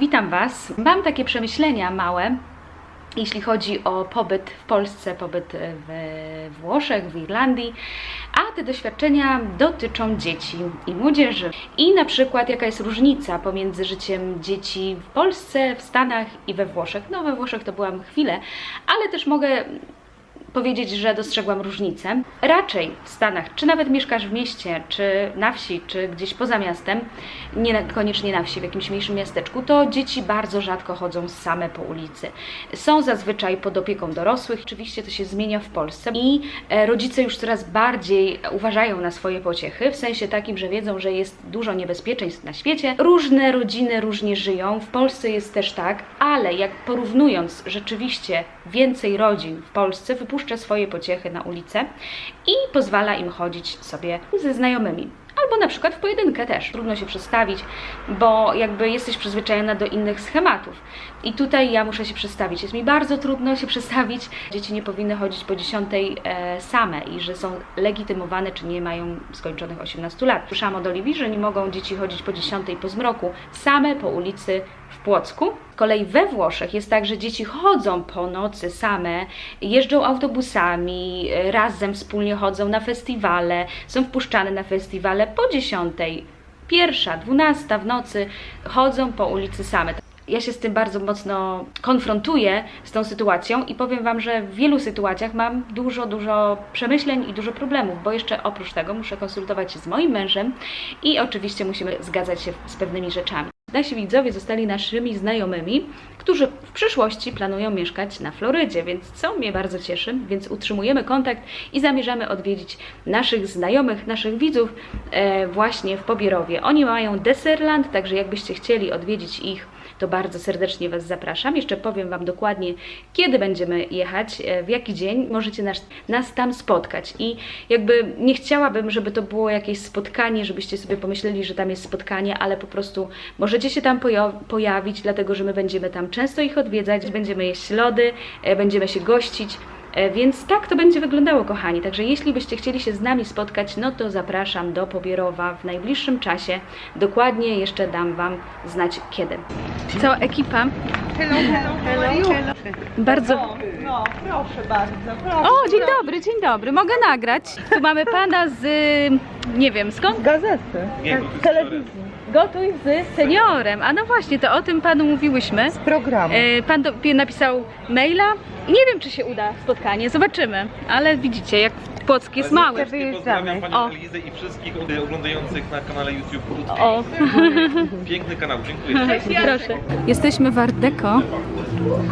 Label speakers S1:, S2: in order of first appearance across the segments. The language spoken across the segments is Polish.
S1: Witam Was. Mam takie przemyślenia małe, jeśli chodzi o pobyt w Polsce, pobyt we Włoszech, w Irlandii, a te doświadczenia dotyczą dzieci i młodzieży. I na przykład jaka jest różnica pomiędzy życiem dzieci w Polsce, w Stanach i we Włoszech. No we Włoszech to byłam chwilę, ale też mogę powiedzieć, że dostrzegłam różnicę. Raczej w Stanach, czy nawet mieszkasz w mieście, czy na wsi, czy gdzieś poza miastem, niekoniecznie na wsi, w jakimś mniejszym miasteczku, to dzieci bardzo rzadko chodzą same po ulicy. Są zazwyczaj pod opieką dorosłych. Oczywiście to się zmienia w Polsce i e, rodzice już coraz bardziej uważają na swoje pociechy, w sensie takim, że wiedzą, że jest dużo niebezpieczeństw na świecie. Różne rodziny różnie żyją. W Polsce jest też tak, ale jak porównując rzeczywiście więcej rodzin w Polsce wypuszcza swoje pociechy na ulicę i pozwala im chodzić sobie ze znajomymi. Albo na przykład w pojedynkę też. Trudno się przestawić, bo jakby jesteś przyzwyczajona do innych schematów. I tutaj ja muszę się przestawić. Jest mi bardzo trudno się przestawić. Dzieci nie powinny chodzić po dziesiątej e, same i że są legitymowane, czy nie mają skończonych 18 lat. Słyszałam od Oliwii, że nie mogą dzieci chodzić po dziesiątej po zmroku same po ulicy w Płocku. Z kolei we Włoszech jest tak, że dzieci chodzą po nocy same, jeżdżą autobusami, e, razem wspólnie chodzą na festiwale, są wpuszczane na festiwale po dziesiątej, pierwsza, dwunasta w nocy chodzą po ulicy same. Ja się z tym bardzo mocno konfrontuję z tą sytuacją i powiem Wam, że w wielu sytuacjach mam dużo, dużo przemyśleń i dużo problemów, bo jeszcze oprócz tego muszę konsultować się z moim mężem i oczywiście musimy zgadzać się z pewnymi rzeczami. Nasi widzowie zostali naszymi znajomymi, którzy w przyszłości planują mieszkać na Florydzie, więc co mnie bardzo cieszy, więc utrzymujemy kontakt i zamierzamy odwiedzić naszych znajomych, naszych widzów e, właśnie w Pobierowie. Oni mają Deserland, także jakbyście chcieli odwiedzić ich, to bardzo serdecznie Was zapraszam. Jeszcze powiem Wam dokładnie, kiedy będziemy jechać, e, w jaki dzień możecie nas, nas tam spotkać. I jakby nie chciałabym, żeby to było jakieś spotkanie, żebyście sobie pomyśleli, że tam jest spotkanie, ale po prostu możecie się tam poja- pojawić, dlatego że my będziemy tam często ich odwiedzać, będziemy jeść lody, e, będziemy się gościć. E, Więc tak to będzie wyglądało, kochani. Także jeśli byście chcieli się z nami spotkać, no to zapraszam do Pobierowa w najbliższym czasie. Dokładnie jeszcze dam Wam znać kiedy. Cała ekipa
S2: Hello, hello, hello, hello.
S1: bardzo.
S2: No, proszę bardzo, proszę.
S1: O, dzień dobry, dzień dobry. Mogę nagrać. Tu mamy pana z. Nie wiem skąd?
S2: Gazety.
S3: Tak,
S2: telewizji.
S1: Gotuj z seniorem. A no właśnie, to o tym panu mówiłyśmy.
S2: Z programu.
S1: E, Pan do, napisał maila. Nie wiem, czy się uda spotkanie, zobaczymy. Ale widzicie, jak Płock jest mały.
S3: Pozdrawiam Panią
S1: O.
S3: Elizę i wszystkich e, oglądających na kanale YouTube Krótki.
S1: O,
S3: Piękny kanał, dziękuję.
S1: proszę. Jesteśmy w Art Deco.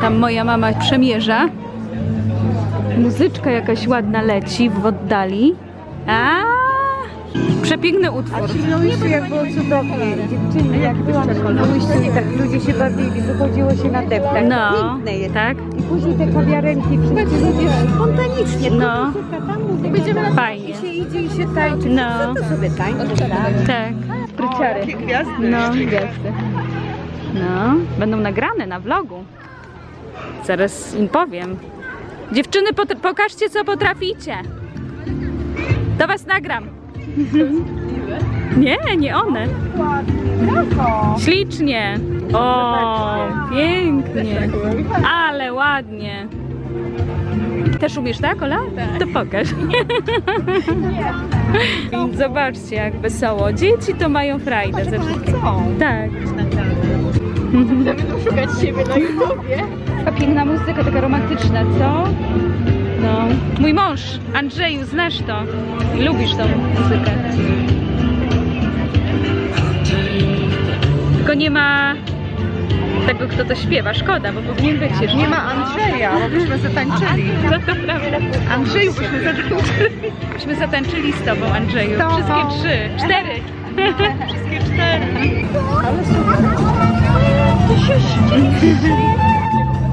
S1: Tam moja mama przemierza. Muzyczka jakaś ładna leci w oddali. A, przepiękny utwór.
S4: No jeszcze jak było cudownie, dziewczyny, jak byłam na ujściu i tak ludzie się bawili, wychodziło się na deptach.
S1: No,
S4: Piękne jest.
S1: tak?
S4: I później te kawiarenki, wszyscy ludzie spontanicznie,
S1: No.
S4: Będziemy na
S1: Fajnie.
S4: I się idzie i się tańczy.
S1: No.
S4: Co to sobie tańczy, tak?
S1: Tak. Spryciary.
S2: Jakie gwiazdy.
S1: No, gwiazdy. No, będą nagrane na vlogu. Zaraz im powiem. Dziewczyny, pokażcie co potraficie. To was nagram. Nie, nie one. Ślicznie. O, pięknie. Ale ładnie. Też umiesz, tak, Ola? To pokaż. Zobaczcie, jak wesoło. Dzieci to mają frajdę ze wszystkiego. Tak.
S2: Będą szukać siebie na YouTubie.
S1: Taka piękna muzyka, taka romantyczna, co? No. Mój mąż, Andrzeju, znasz to. I lubisz tą muzykę. Tylko nie ma tego, kto to śpiewa. Szkoda, bo powinien być jeszcze.
S2: Nie ma Andrzeja, bo byśmy zatańczyli.
S1: No to prawda.
S2: Andrzeju byśmy zatańczyli.
S1: Myśmy zatańczyli z tobą, Andrzeju.
S2: Z tobą.
S1: Wszystkie trzy. Cztery.
S2: Wszystkie cztery.
S1: Z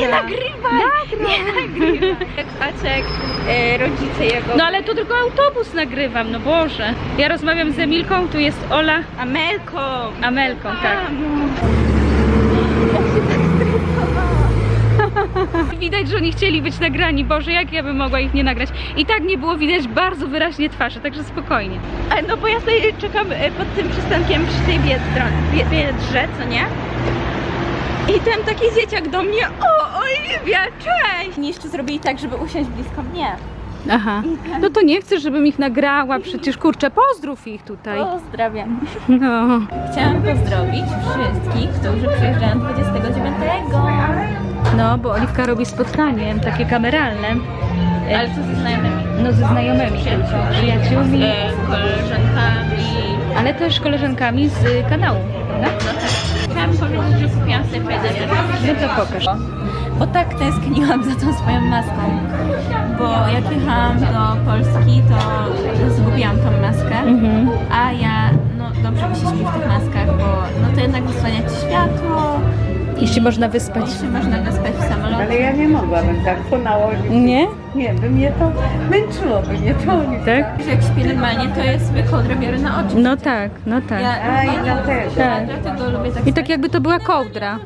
S1: nie, nagrywaj. Nie nagrywaj. Jak e, rodzice jego... No ale to tylko autobus nagrywam, no Boże. Ja rozmawiam z Emilką, tu jest Ola. Amelką. Amelką, tak. Widać, że oni chcieli być nagrani. Boże, jak ja bym mogła ich nie nagrać. I tak nie było widać bardzo wyraźnie twarzy, także spokojnie.
S5: A, No bo ja sobie czekam e, pod tym przystankiem przy tej biedro, bie- biedrze, co nie? I ten taki dzieciak do mnie, o Oliwia, cześć! I jeszcze zrobili tak, żeby usiąść blisko mnie.
S1: Aha. No to nie chcesz, żebym ich nagrała. Przecież kurczę, pozdrów ich tutaj.
S5: Pozdrawiam.
S1: No.
S5: Chciałam pozdrowić wszystkich, którzy przyjeżdżają 29.
S1: No, bo Oliwka robi spotkanie takie kameralne.
S5: Ale co ze znajomymi?
S1: No ze znajomymi, przyjaciółmi,
S5: E, koleżankami.
S1: ale też koleżankami z kanału, prawda?
S5: Chciałam powiedzieć, że kupiłam sobie fajne
S1: No to pokaż.
S5: Bo tak tęskniłam za tą swoją maską. Bo jak jechałam do Polski, to zgubiłam tą maskę.
S1: Mhm.
S5: A ja, no dobrze mi się śpi w tych maskach, bo no to jednak wysłania ci światło
S1: I się można wyspać.
S5: i się można wyspać w samolocie.
S4: Ale ja nie mogłabym tak po nałożyć.
S1: Nie?
S4: Nie, by mnie to męczyło, by mnie to nie
S1: Tak?
S5: Że jak śpię normalnie, to ja sobie kołdrę biorę na oczy.
S1: No tak, no tak.
S5: Ja,
S4: A,
S5: ja,
S4: i dlatego.
S1: Tak.
S5: dlatego lubię tak
S1: I tak jakby to była kołdra.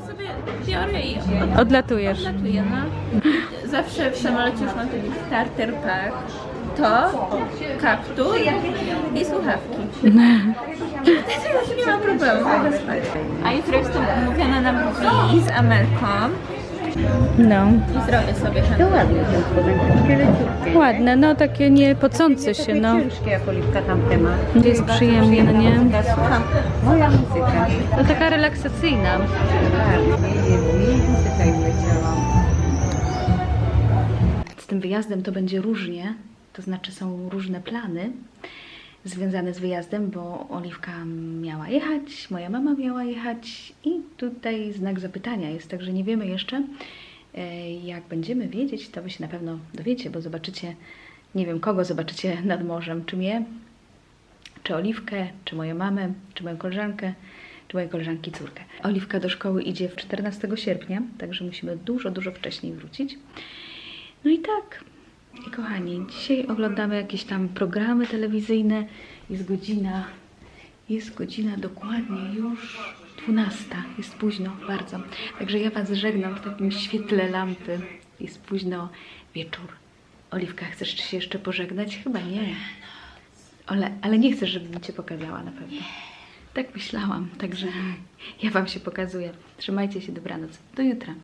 S5: biorę i od-
S1: Odlatujesz.
S5: odlatuję, no. Zawsze w samolocie już mam taki starter pack. To, kaptur i słuchawki. Nie ma problemu, mogę spać. A jutro jestem umówiona na brwi z Amelką
S1: No.
S5: i zrobię sobie
S4: To ładne są spodenki, leciutkie.
S1: Ładne, no takie nie pocące się, no.
S4: ciężkie jak oliwka tamte ma.
S1: Jest przyjemnie, no nie?
S4: Muzyka, słucham. Moja muzyka.
S1: No taka relaksacyjna.
S4: Tak, nie, nie, nie, muzyka im leciała.
S1: Z tym wyjazdem to będzie różnie, to znaczy są różne plany związane z wyjazdem, bo Oliwka miała jechać, moja mama miała jechać i tutaj znak zapytania jest, także nie wiemy jeszcze. E, Jak będziemy wiedzieć, to wy się na pewno dowiecie, bo zobaczycie, nie wiem kogo zobaczycie nad morzem, czy mnie, czy Oliwkę, czy moją mamę, czy moją koleżankę, czy mojej koleżanki córkę. Oliwka do szkoły idzie w 14 sierpnia, także musimy dużo, dużo wcześniej wrócić. No i tak, i kochani, dzisiaj oglądamy jakieś tam programy telewizyjne. Jest godzina, jest godzina dokładnie już 12. Jest późno, bardzo. Także ja Was żegnam w takim świetle lampy. Jest późno wieczór. Oliwka, chcesz się jeszcze pożegnać? Chyba nie. Ale, ale nie chcesz, żebym Cię pokazała na pewno. Tak myślałam, także ja Wam się pokazuję. Trzymajcie się, dobranoc. Do jutra.